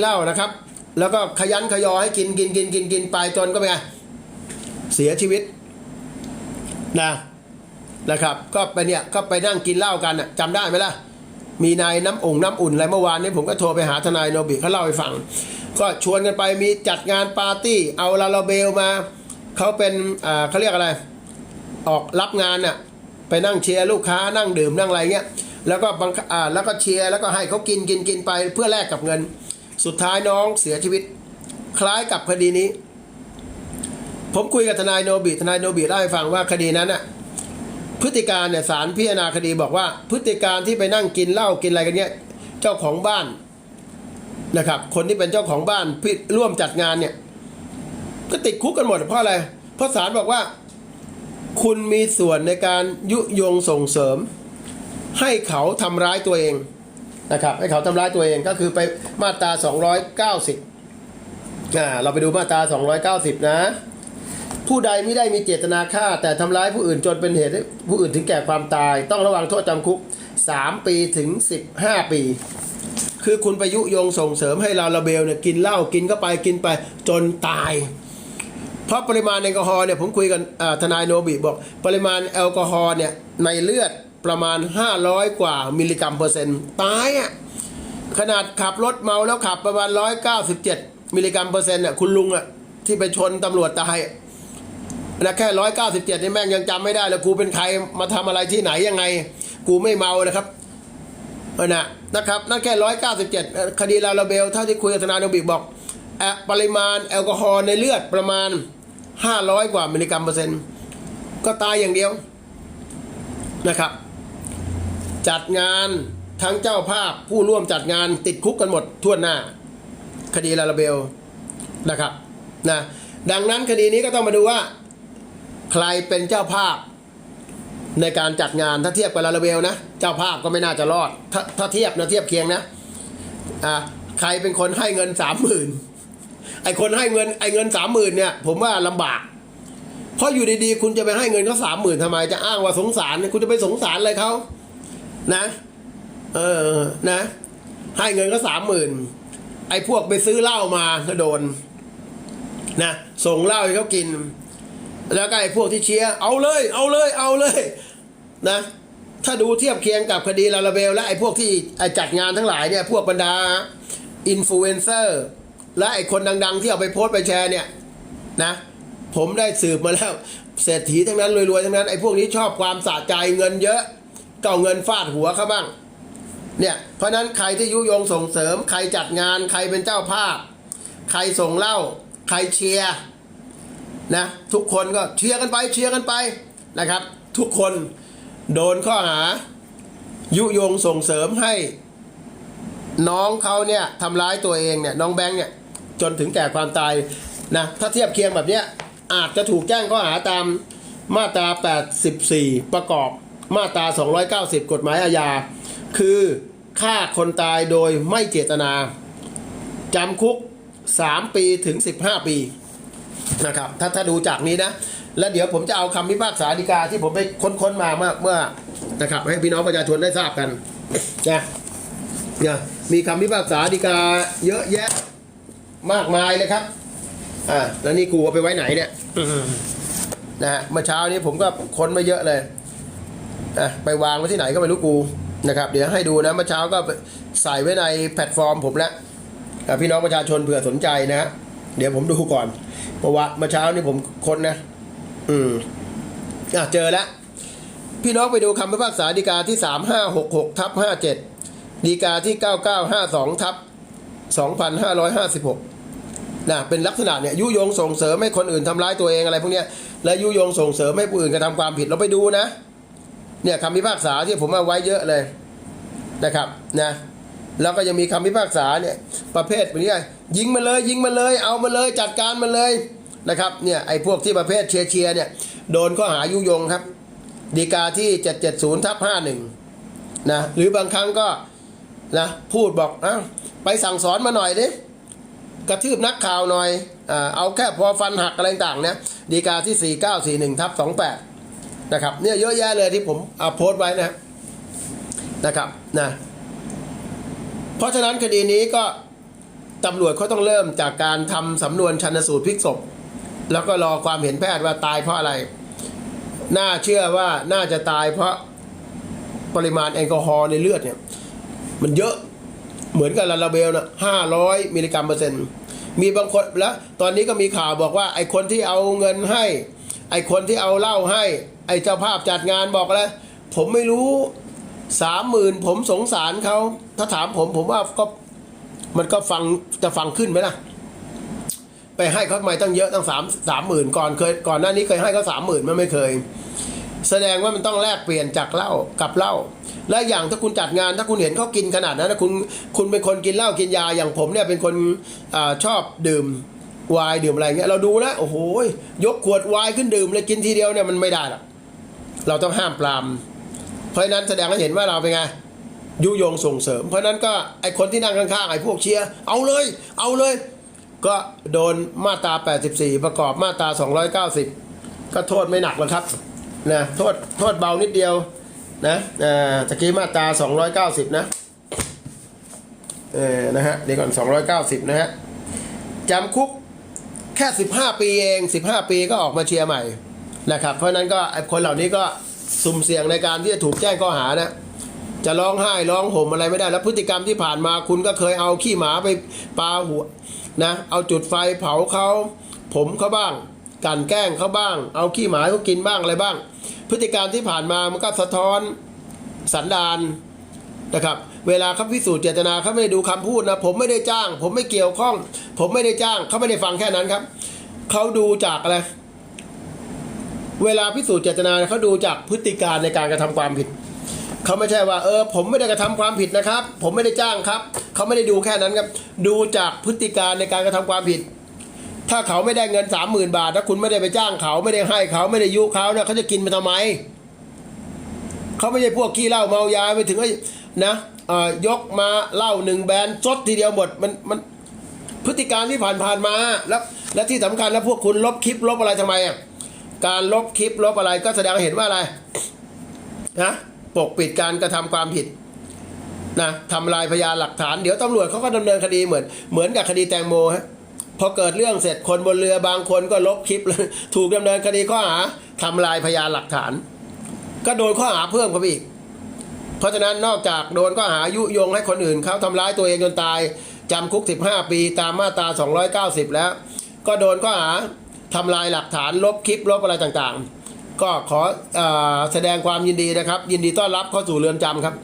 เหล้านะครับ แล้วก็ขยันขยอให้กินกินกินกินกินไปจนก็เป็นไงเสียชีวิตนะนะครับ ก็ไปเนี่ยก็ไปนั่งกินเหล้ากันน่ะจำได้ไหมล่ะมีนายน้ำองน้ำอุ่นอะไรเมื่อวานนี้ผมก็โทรไปหาทนายโนบิเขาเล่าให้ฟัง ก็ชวนกันไปมีจัดงานปาร์ตี้ เอาลาลาเบลมาเขาเป็นอ่าเขาเรียกอะไร ออกรับงานน่ะไปนั่งเชียร์ลูกค้านั่งดื่มนั่งอะไรเงี้ยแล้วก็บังอ่าแล้วก็เชียร์แล้วก็ให้เขากินกินกินไปเพื่อแลกกับเงิน สุดท้ายน้องเสียชีวิต คล้ายกับคดีนี้ ผมคุยกับทนายโนบิทนายโนบิเล่าให้ฟังว่าคดีนั้นน่ะพฤติการเนี่ยศาลพิจารณาคดีบอกว่า พฤติการที่ไปนั่งกินเหล้ากินอะไรกันเนี้ยเจ้าของบ้านนะครับ คนที่เป็นเจ้าของบ้านร่วมจัดงานเนี่ยก็ติดคุกกันหมดเพราะอะไรเพราะศาลบอกว่า คุณมีส่วนในการยุยงส่งเสริม ให้เขาทำร้ายตัวเอง นะครับให้เขาทำร้ายตัวเองก็คือไปมาตรา 290อ่าเราไปดูมาตรา 290 นะ ผู้ใดไม่ได้มีเจตนาฆ่า แต่ทำร้ายผู้อื่นจนเป็นเหตุให้ผู้อื่นถึงแก่ความตาย ต้องระวังโทษจำคุก 3 ปีถึง 15 ปี คือคุณไปยุยงส่งเสริมให้ลาลาเบลเนี่ยกินเหล้ากินก็ไปกินไปจนตายเพราะปริมาณแอลกอฮอล์เนี่ยผมคุยกันทนายโนบิบอก ปริมาณแอลกอฮอล์เนี่ยในเลือด ประมาณ 500 กว่ามิลลิกรัมเปอร์เซ็นต์ตายอะขนาดขับรถเมาแล้วขับประมาณ 197 มิลลิกรัมเปอร์เซ็นต์อะคุณลุงอะที่ไปชนตำรวจตายอะนะแค่ 197 นี่แม่งยังจำไม่ได้เลยกูเป็นใครมาทำอะไรที่ไหนยังไง กูไม่เมานะครับเออนะนะครับนั่นแค่ 197 คดีลาลาเบลเท่าที่คุยกับทนายนบิบอกอปริมาณแอลกอฮอล์ในเลือดประมาณ 500 กว่ามิลลิกรัมเปอร์เซ็นต์ก็ตายอย่างเดียวนะครับ จัดงานทั้งเจ้าภาพผู้ร่วมจัดงานติดคุกกันหมดทั่วหน้า คดีลาลาเบลนะครับนะดังนั้นคดีนี้ก็ต้องมาดูว่า ใครเป็นเจ้าภาพในการจัดงานถ้าเทียบกับลาลาเบลนะ เจ้าภาพก็ไม่น่าจะรอด ถ้าถ้าเทียบนะเทียบเคียงนะอ่าใครเป็นคนให้เงินสามหมื่นไอคนให้เงินไอเงินสามหมื่นเนี่ย ผมว่าลำบาก เพราะอยู่ดีๆ คุณจะไปให้เงินเขาสามหมื่นทำไมจะอ้างว่าสงสาร คุณจะไปสงสารอะไรเขา นะ เออนะ ให้เงินเขาสามหมื่นไอ้พวกไปซื้อเหล้ามาก็โดน นะส่งเหล้าให้เขากิน แล้วก็ไอ้พวกที่เชียร์เอาเลย เอาเลย เอาเลย นะ ถ้าดูเทียบเคียงกับคดีลาลาเบล และไอ้พวกที่ไอ้จัดงานทั้งหลายเนี่ย พวกบรรดาอินฟลูเอนเซอร์และไอ้คนดัง ๆ ที่เอาไปโพสไปแชร์เนี่ย นะ ผมได้สืบมาแล้วเศรษฐีทั้งนั้นรวยๆทั้งนั้นไอ้พวกนี้ชอบความสะใจเงินเยอะ ก็เอาเงินฟาดหัวเขาบ้าง เนี่ยเพราะนั้นใครที่ยุยงส่งเสริม ใครจัดงาน ใครเป็นเจ้าภาพ ใครส่งเหล้าใครเชียร์นะทุกคนก็เชียร์กันไปเชียร์กันไปนะครับ ทุกคนโดนข้อหา ยุยงส่งเสริมให้ น้องเขาเนี่ยทำร้ายตัวเองเนี่ยน้องแบงค์เนี่ยจนถึงแก่ความตายนะถ้าเทียบเคียงแบบเนี้ยอาจจะถูกแจ้งข้อหาตามมาตรา 84 ประกอบ มาตรา 290 กฎหมายอาญา คือฆ่าคนตายโดยไม่เจตนาจำคุก 3 ปีถึง 15 ปีนะครับถ้าถ้าดูจากนี้นะ แล้วเดี๋ยวผมจะเอาคำพิพากษาฎีกาที่ผมไปค้นๆมาเมื่อเมื่อนะครับให้พี่น้องประชาชนได้ทราบกันนะเนี่ยมีคำพิพากษาฎีกาเยอะแยะมากมายเลยครับอ่าแล้วนี่กูเอาไปไว้ไหนเนี่ยนะฮะเมื่อเช้านี้ผมก็ค้นมาเยอะเลย อะไปวางไว้ที่ไหนก็ไม่รู้กูนะครับเดี๋ยวให้ดูนะเมื่อเช้าก็ใส่ไว้ในแพลตฟอร์มผมแล้วอะพี่น้องประชาชนเผื่อสนใจนะเดี๋ยวผมดูก่อนเพราะว่าเมื่อเช้านี่ผมค้นนะ อืมอะเจอแล้วพี่น้องไปดูคำพิพากษาฎีกาที่สามห้าหกหกทับห้าเจ็ดฎีกาที่เก้าเก้าห้าสองทับสองพันห้าร้อยห้าสิบหกนะเป็นลักษณะเนี่ยยุยงส่งเสริมให้คนอื่นทำร้ายตัวเองอะไรพวกเนี้ยและยุยงส่งเสริมให้ผู้อื่นกระทำความผิดเราไปดูนะ เนี่ยคำพิพากษาที่ผมเอาไว้เยอะเลยนะครับนะแล้วก็ยังมีคำพิพากษาเนี่ยประเภทแบบนี้ยิงมาเลยยิงมาเลย เอามาเลยจัดการมาเลยนะครับเนี่ยไอ้พวกที่ประเภทเชียร์เชียร์เนี่ยโดนข้อหายุยงครับดีกาที่ 770ทับ51นะหรือบางครั้งก็นะพูดบอกอ้าวไปสั่งสอนมาหน่อยดิกระทืบนักข่าวหน่อยอ่าเอาแค่พอฟันหักอะไรต่างเนี่ยดีกาที่ 4941ทับ28 นะครับเนี่ยเยอะแยะเลยที่ผมเอาโพสต์ไว้นะนะครับนะเพราะฉะนั้นคดีนี้ก็ตำรวจเขาต้องเริ่มจากการทำสำนวนชันสูตรพลิกศพ แล้วก็รอความเห็นแพทย์ว่าตายเพราะอะไร น่าเชื่อว่าน่าจะตายเพราะปริมาณแอลกอฮอล์ในเลือดเนี่ย มันเยอะเหมือนกับลาลาเบลนะห้าร้อยมิลลิกรัมเปอร์เซ็นต์มีบางคนแล้วตอนนี้ก็มีข่าวบอกว่าไอ้คนที่เอาเงินให้ ไอ้คนที่เอาเหล้าให้ ไอ้เจ้าภาพจัดงานบอกแล้วผมไม่รู้สามหมื่นผมสงสารเขาถ้าถามผมผมว่าก็มันก็ฟังจะฟังขึ้นไหมล่ะ ไปให้เขาทำไมตั้งเยอะตั้งสามสามหมื่นก่อนเคยก่อนหน้านี้เคยให้เขาสามหมื่นมันไม่เคย แสดงว่ามันต้องแลกเปลี่ยนจากเหล้ากับเหล้าและอย่างถ้าคุณจัดงานถ้าคุณเห็นเขากินขนาดนั้นคุณคุณเป็นคนกินเหล้ากินยาอย่างผมเนี่ยเป็นคนอชอบดื่มวน์ดื่มอะไรเงี้ยเราดูนะโอ้โหยกขวดวน์ขึ้นดื่มเลยกินทีเดียวเนี่ยมันไม่ได้หรอก เราต้องห้ามปราม เพราะนั้นแสดงให้เห็นว่าเราเป็นไงยุยงส่งเสริม เพราะนั้นก็ไอคนที่นั่งข้างๆไอพวกเชียร์เอาเลย เอาเลย ก็โดนมาตรา 84 ประกอบมาตรา 290 ก็โทษไม่หนักหรอกครับนะโทษโทษเบานิดเดียวนะอ่อตะกี้มาตรา 290 นะเออนะฮะเดี๋ยวก่อน 290 นะฮะจำคุกแค่ 15 ปีเอง 15 ปีก็ออกมาเชียร์ใหม่ นะครับ เพราะนั้นก็คนเหล่านี้ก็สุ่มเสี่ยงในการที่จะถูกแจ้งข้อหานะจะร้องไห้ร้องห่มอะไรไม่ได้แล้วพฤติกรรมที่ผ่านมาคุณก็เคยเอาขี้หมาไปปาหัวนะเอาจุดไฟเผาเขาผมเขาบ้างกันแกล้งเขาบ้าง เอาขี้หมาให้เขากินบ้างอะไรบ้าง พฤติการมที่ผ่านมามันก็สะท้อนสันดานนะครับเวลาเขาพิสูจน์เจตนาเขาไม่ได้ดูคำพูดนะผมไม่ได้จ้าง ผมไม่เกี่ยวข้อง ผมไม่ได้จ้างเขาไม่ได้ฟังแค่นั้นครับเขาดูจากอะไร เวลาพิสูจน์เจตนาเขาดูจากพฤติการในการกระทำความผิดเขาไม่ใช่ว่าเออผมไม่ได้กระทำความผิดนะครับ ผมไม่ได้จ้างครับเขาไม่ได้ดูแค่นั้นครับดูจากพฤติการในการกระทำความผิด ถ้าเขาไม่ได้เงินสามหมื่นบาทถ้าคุณไม่ได้ไปจ้างเขาไม่ได้ให้เขาไม่ได้ยุเขาเนี่ยเขาจะกินไปทำไมเขาไม่ใช่พวกขี้เหล้าเมายาไปถึงไอ้นะเอ่อยกมาเหล้าหนึ่งแบรนด์ซดทีเดียวหมดมันมันพฤติการที่ผ่านผ่านๆมาแล้วและที่สำคัญแล้วพวกคุณลบคลิปลบอะไรทำไมอะ การลบคลิปลบอะไรก็แสดงเห็นว่าอะไรนะปกปิดการกระทำความผิดนะทำลายพยานหลักฐาน เดี๋ยวตำรวจเขาก็ดำเนินคดีเหมือนเหมือนกับคดีแตงโมฮะพอเกิดเรื่องเสร็จคนบนเรือบางคนก็ลบคลิปเลยถูกดำเนินคดีข้อหาทำลายพยานหลักฐาน ก็โดนข้อหาเพิ่มเข้าไปอีก เพราะฉะนั้นนอกจากโดนข้อหายุยงให้คนอื่นเขาทำร้ายตัวเองจนตายจำคุก 15 ปีตามมาตรา 290 แล้ว ก็โดนข้อหา ทำลายหลักฐานลบคลิปลบอะไรต่างๆ ก็ขอออแสดงความยินดีนะครับ ยินดีต้อนรับเข้าสู่เรือนจำครับ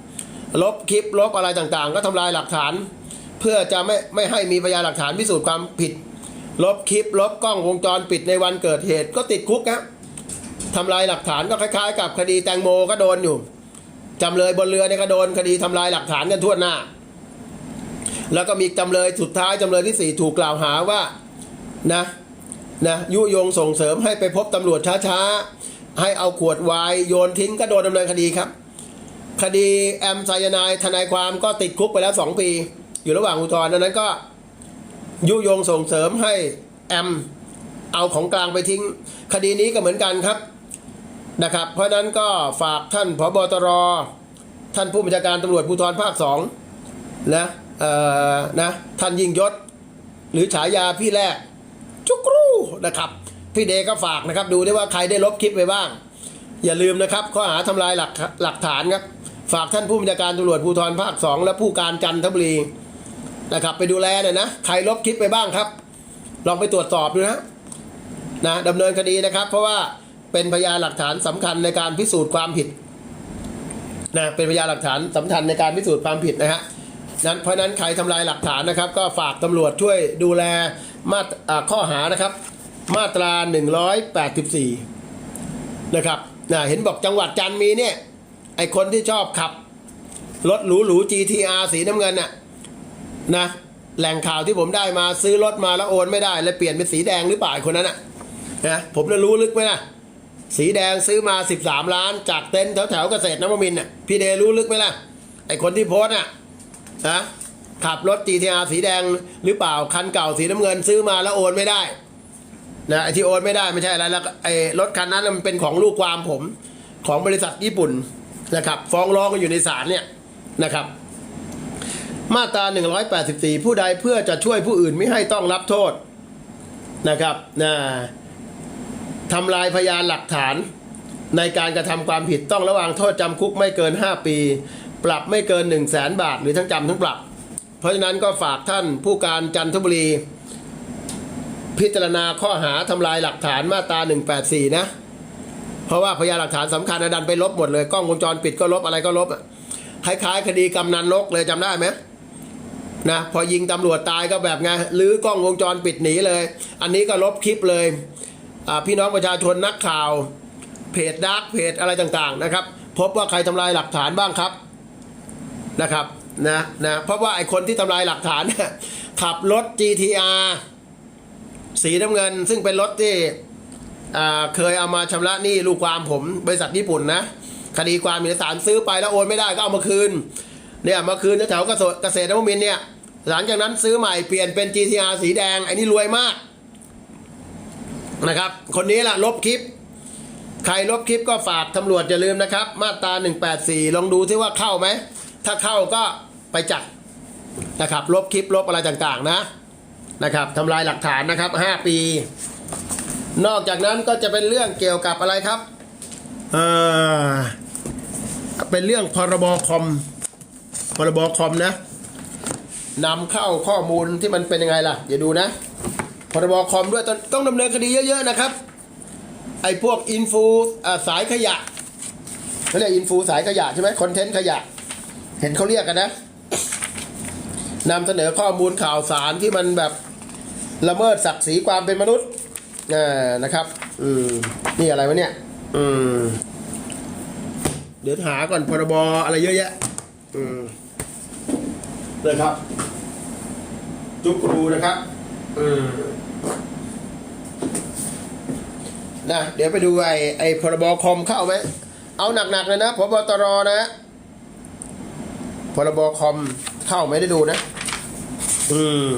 ลบคลิปลบอะไรต่างๆ ก็ทำลายหลักฐาน เพื่อจะไม่ไม่ให้มีพยานหลักฐานพิสูจน์ความผิด ลบคลิปลบกล้องวงจรปิดในวันเกิดเหตุก็ติดคุกครับทำลายหลักฐานก็คล้ายๆ กับคดีแตงโมก็โดนอยู่จำเลยบนเรือเนี่ยก็โดนคดีทำลายหลักฐานกันทั่วหน้า แล้วก็มีจำเลยสุดท้ายจำเลยที่สี่ถูกกล่าวหาว่านะ นะยุยงส่งเสริมให้ไปพบตำรวจช้าๆ ให้เอาขวดไวน์โยนทิ้งก็โดนดำเนินคดีครับ คดีแอมไซยานายทนายความก็ติดคุกไปแล้วสองปี อยู่ระหว่างอุทธรณ์ดังนั้นก็ ยุยงส่งเสริมให้แอมเอาของกลางไปทิ้ง คดีนี้ก็เหมือนกันครับนะครับ เพราะนั้นก็ฝากท่านผบตรท่านผู้บัญชาการตำรวจภูธรภาคสองนะเอ่อนะท่านยิ่งยศ หรือฉายาพี่แรก จุกรูนะครับ พี่เดก็ฝากนะครับ ดูได้ว่าใครได้ลบคลิปไปบ้าง อย่าลืมนะครับข้อหาทำลายหลักหลักฐานครับ ฝากท่านผู้บัญชาการตำรวจภูธรภาคสองและผู้การจันทบุรีนะครับไปดูแลหน่อยนะใครลบคลิปไปบ้างครับ ลองไปตรวจสอบดูนะนะดำเนินคดีนะครับ เพราะว่าเป็นพยานหลักฐานสำคัญในการพิสูจน์ความผิดนะเป็นพยานหลักฐานสำคัญในการพิสูจน์ความผิดนะฮะนั้นเพราะฉะนั้นใครทำลายหลักฐานนะครับ ก็ฝากตำรวจช่วยดูแล มาตราข้อหานะครับ มาตรา 184 นะครับนะเห็นบอกจังหวัดจันมีเนี่ย ไอคนที่ชอบขับ รถหรูหรู GTR สีน้ำเงินน่ะนะแหล่งข่าวที่ผมได้มาซื้อรถมาแล้วโอนไม่ได้ แล้วเปลี่ยนเป็นสีแดงหรือเปล่าคนนั้นน่ะนะผมจะรู้ลึกไหมนะสีแดงซื้อมา 13 ล้าน จากเต็นท์แถวแถวๆเกษตรนวมินน่ะพี่เดรู้ลึกไหมล่ะไอคนที่โพสต์น่ะนะ ขับรถ GTR สีแดงหรือเปล่าคันเก่าสีน้ำเงินซื้อมาแล้วโอนไม่ได้นะไอที่โอนไม่ได้ไม่ใช่อะไรแล้วไอรถคันนั้นมันเป็นของลูกความผมของบริษัทญี่ปุ่นนะครับ ฟ้องร้องกันอยู่ในศาลเนี่ยนะครับ มาตรา 184 ผู้ใดเพื่อจะช่วยผู้อื่นไม่ให้ต้องรับโทษนะครับนะทำลายพยานหลักฐานในการกระทำความผิดต้องระวางโทษจำคุกไม่เกิน 5 ปี ปรับไม่เกิน 1 0 0 0 0แสนบาท หรือทั้งจำทั้งปรับ เพราะฉะนั้นก็ฝากท่านผู้การจันทบุรี พิจารณาข้อหาทำลายหลักฐานมาตรา 184 นะ เพราะว่าพยานหลักฐานสำคัญนะดันไปลบหมดเลย กล้องวงจรปิดก็ลบอะไรก็ลบคล้ายๆ คดีกำนันนกเลยจำได้ไหมนะพอยิงตำรวจตายก็แบบไงรื้อกล้องวงจรปิดหนีเลย อันนี้ก็ลบคลิปเลยพี่น้องประชาชนนักข่าว เพจดักเพจอะไรต่างๆนะครับ พบว่าใครทำลายหลักฐานบ้างครับนะครับ นะนะเพราะว่าไอ้คนที่ทำลายหลักฐานเนี่ยขับรถ GTR สีน้ำเงิน ซึ่งเป็นรถที่เคยเอามาชำระหนี้ลูกความผมบริษัทญี่ปุ่นนะ คดีความมีสารซื้อไปแล้วโอนไม่ได้ก็เอามาคืนเนี่ยมาคืนแถวเกษตรนวมินเนี่ยหลังจากนั้นซื้อใหม่เปลี่ยนเป็น GTR สีแดงไอ้นี่รวยมากนะครับ คนนี้ล่ะลบคลิป ใครลบคลิปก็ฝากตำรวจอย่าลืมนะครับ มาตรา 184 ลองดูที่ว่าเข้าไหม ถ้าเข้าก็ไปจัดนะครับลบคลิปลบอะไรต่างๆนะนะครับทำลายหลักฐานนะครับ 5 ปี นอกจากนั้นก็จะเป็นเรื่องเกี่ยวกับอะไรครับเอ่อเป็นเรื่องพรบคอมพรบคอมนะนำเข้าข้อมูลที่มันเป็นยังไงล่ะเดี๋ยวดูนะพรบคอมด้วยต้องดำเนินคดีเยอะ ๆ นะครับ ไอ้พวกอินฟูอ่าสายขยะเขาเรียกอินฟูสายขยะใช่ไหมคอนเทนต์ขยะ เห็นเขาเรียกกันนะนำเสนอข้อมูลข่าวสารที่มันแบบละเมิดศักดิ์ศรีความเป็นมนุษย์านะครับ อืม นี่อะไรวะเนี่ย อืม เดี๋ยวหาก่อนพรบอะไรเยอะแยะ อืมเลยครับ จุกรูนะครับ อืมนะเดี๋ยวไปดูไอ้ไอ้พรบคอมเข้าไหม เอาหนักๆเลยนะพบตรนะ พรบคอมเข้าไหมได้ดูนะ อืม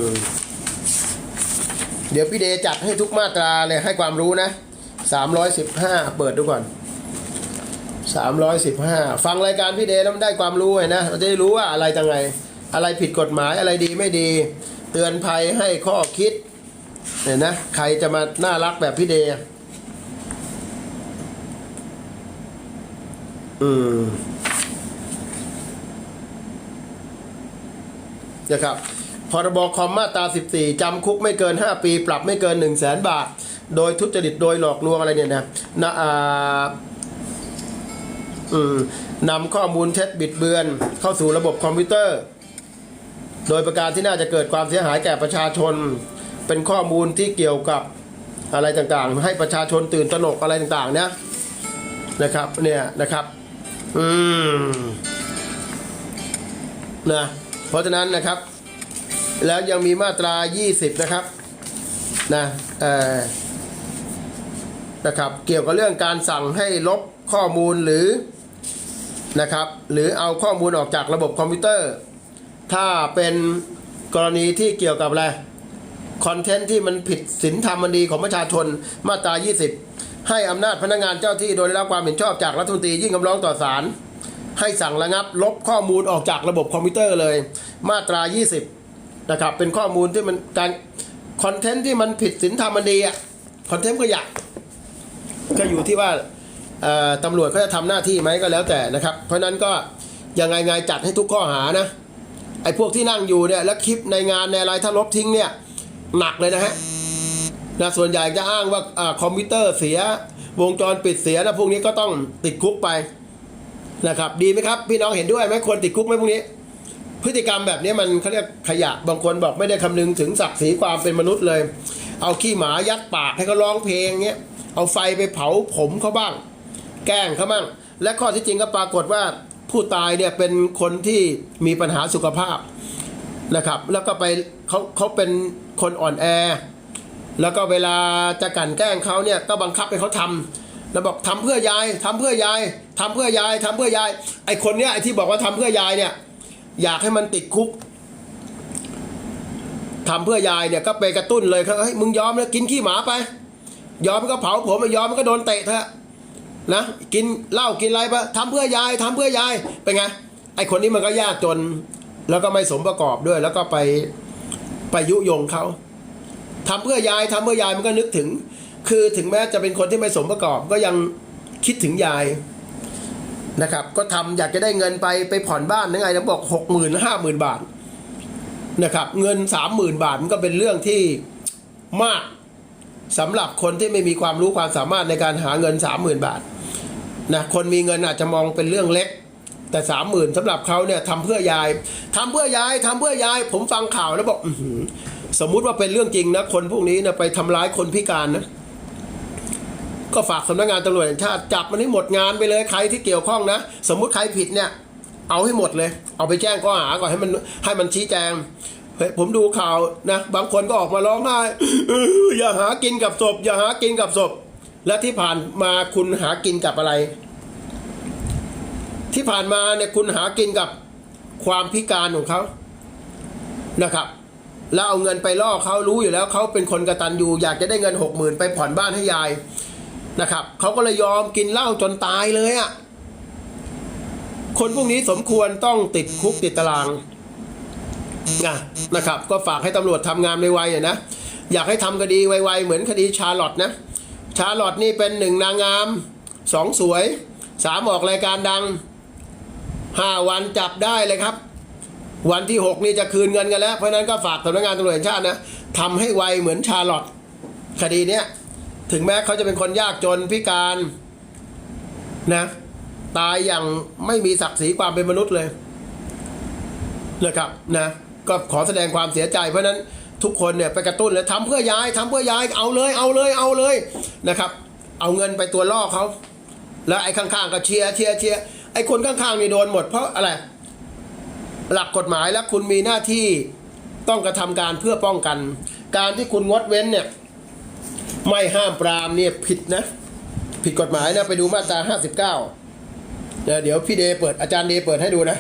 เดี๋ยวพี่เดจัดให้ทุกมาตราเลยให้ความรู้นะสามร้อยสิบห้าเปิดดูก่อนสามร้อยสิบห้าฟังรายการพี่เดแล้วมันได้ความรู้ไงนะ เราจะได้รู้ว่าอะไรตังไง อะไรผิดกฎหมายอะไรดีไม่ดี เตือนภัยให้ข้อคิดเนี่ยนะ ใครจะมาน่ารักแบบพี่เดอืม นะครับพรบคอมมาตรา 14 จำคุกไม่เกิน 5 ปี ปรับไม่เกิน 1 0 0 0 0แสนบาท โดยทุจริตโดยหลอกลวงอะไรเนี่ยนะนะอ่าอืมนำข้อมูลเท็จบิดเบือน เข้าสู่ระบบคอมพิวเตอร์ โดยประการที่น่าจะเกิดความเสียหายแก่ประชาชน เป็นข้อมูลที่เกี่ยวกับอะไรต่างๆ ให้ประชาชนตื่นตระหนกอะไรต่างๆนะนะครับเนี่ยนะครับ อืมนะ เพราะฉะนั้นนะครับ แล้วยังมีมาตรา 20 นะครับนะเอ่อนะครับ เกี่ยวกับเรื่องการสั่งให้ลบข้อมูลหรือนะครับหรือเอาข้อมูลออกจากระบบคอมพิวเตอร์ ถ้าเป็นกรณีที่เกี่ยวกับอะไรคอนเทนต์ที่มันผิดศีลธรรมอันดีของประชาชนมาตรา 20 ให้อำนาจพนักงานเจ้าที่โดยได้รับความเห็นชอบจากรัฐมนตรียิ่งคำร้องต่อศาล ให้สั่งระงับ ลบข้อมูลออกจากระบบคอมพิวเตอร์เลย มาตรา 20 นะครับ เป็นข้อมูลที่มันการคอนเทนต์ที่มันผิดศีลธรรมันดีอะคอนเทนต์ก็อยากก็อยู่ที่ว่าตำรวจเขาจะทำหน้าที่ไหมก็แล้วแต่นะครับ เพราะนั้นก็ยังไงไงจัดให้ทุกข้อหานะไอ้พวกที่นั่งอยู่เนี่ยแล้วคลิปในงานในอะไรถ้าลบทิ้งเนี่ยหนักเลยนะฮะนะส่วนใหญ่จะอ้างว่าอาคอมพิวเตอร์เสียวงจรปิดเสียนะพวกนี้ก็ต้องติดคุกไป นะครับ ดีไหมครับ พี่น้องเห็นด้วยไหมควรติดคุกไหมพวกนี้ พฤติกรรมแบบนี้มันเขาเรียกขยะบางคนบอกไม่ได้คำนึงถึงศักดิ์ศรีความเป็นมนุษย์เลย เอาขี้หมายัดปากให้เขาร้องเพลงเงี้ยเอาไฟไปเผาผมเขาบ้าง แกล้งเขาบ้างและข้อที่จริงก็ปรากฏว่าผู้ตายเนี่ยเป็นคนที่มีปัญหาสุขภาพนะครับ แล้วก็ไปเขาเขาเป็นคนอ่อนแอ แล้วก็เวลาจะกลั่นแกล้งเขาเนี่ยก็บังคับให้เขาทำ แล้วบอกทำเพื่อยายทำเพื่อยายทำเพื่อยายทำเพื่อยาย ไอคนเนี้ยไอที่บอกว่าทำเพื่อยายเนี่ย อยากให้มันติดคุกทำเพื่อยายเนี่ยก็ไปกระตุ้นเลยเขาเฮ้ยมึงยอมแล้วกินขี้หมาไป ยอมก็เผาผมไม่ยอมก็โดนเตะเถอะนะกินเหล้ากินอะไรไปทำเพื่อยายทำเพื่อยายเป็นไงไอคนนี้มันก็ยากจน แล้วก็ไม่สมประกอบด้วย แล้วก็ไปไปยุยงเขาทำเพื่อยายทำเพื่อยายมันก็นึกถึง คือถึงแม้จะเป็นคนที่ไม่สมประกอบก็ยังคิดถึงยายนะครับ ก็ทำอยากจะได้เงินไปไปผ่อนบ้านยังไงแล้วบอกหกหมื่นห้าหมื่นบาทนะครับ เงินสามหมื่นบาทมันก็เป็นเรื่องที่มากสำหรับคนที่ไม่มีความรู้ความสามารถในการหาเงินสามหมื่นบาทนะคนมีเงินอาจจะมองเป็นเรื่องเล็ก แต่สามหมื่นสำหรับเขาเนี่ยทำเพื่อยายทำเพื่อยายทำเพื่อยาย ผมฟังข่าวแล้วบอกสมมุติว่าเป็นเรื่องจริงนะคนพวกนี้นะไปทำร้ายคนพิการนะ ก็ฝากสำนักงานตำรวจแห่งชาติจับมันให้หมดงานไปเลยใครที่เกี่ยวข้องนะ สมมุติใครผิดเนี่ย เอาให้หมดเลย เอาไปแจ้งข้อหาก่อนให้มันให้มันชี้แจงเฮ้ยผมดูข่าวนะบางคนก็ออกมาร้องไห้อออย่าหากินกับศพ อย่าหากินกับศพ และที่ผ่านมาคุณหากินกับอะไร ที่ผ่านมาเนี่ยคุณหากินกับความพิการของเขานะครับ แล้วเอาเงินไปล่อเขารู้อยู่แล้วเขาเป็นคนกระตันยูอยากจะได้เงินหกหมื่นไปผ่อนบ้านให้ยาย นะครับเขาก็เลยยอมกินเหล้าจนตายเลยอะ่ะคนพวกนี้สมควรต้องติดคุกติดตารางนะนะครับ ก็ฝากให้ตำรวจทำงานไวๆอะนะอยากให้ทำคดีไวๆเหมือนคดีชาร์ลอตนะ ชาร์ลอตนี่เป็นหนึ่งนางงามสองสวยสามออกรายการดังห้าวันจับได้เลยครับ วันที่หกนี่จะคืนเงินกันแล้ว เพราะฉะนั้นก็ฝากสำนักงานตำรวจแห่งชาตินะทำให้ไวเหมือนชาร์ลอตคดีเนี้ย ถึงแม้เขาจะเป็นคนยากจนพิการนะตายอย่างไม่มีศักดิ์ศรีความเป็นมนุษย์เลยนะครับนะก็ขอแสดงความเสียใจเพราะนั้นทุกคนเนี่ยไปกระตุ้นเลยทำเพื่อยายทำเพื่อยายเอาเลยเอาเลยเอาเลยนะครับ เอาเงินไปตัวล่อเขาแล้วไอ้ข้างๆก็เชียร์เชียร์เชียร์ไอ้คนข้างๆนี่โดนหมดเพราะอะไร หลักกฎหมายและคุณมีหน้าที่ต้องกระทำการเพื่อป้องกัน การที่คุณงดเว้นเนี่ย ไม่ห้ามปรามเนี่ยผิดนะ ผิดกฎหมายนะ ไปดูมาตรา 59เดี๋ยวเดี๋ยวพี่เดย์เปิดอาจารย์เดย์เปิดให้ดูนะ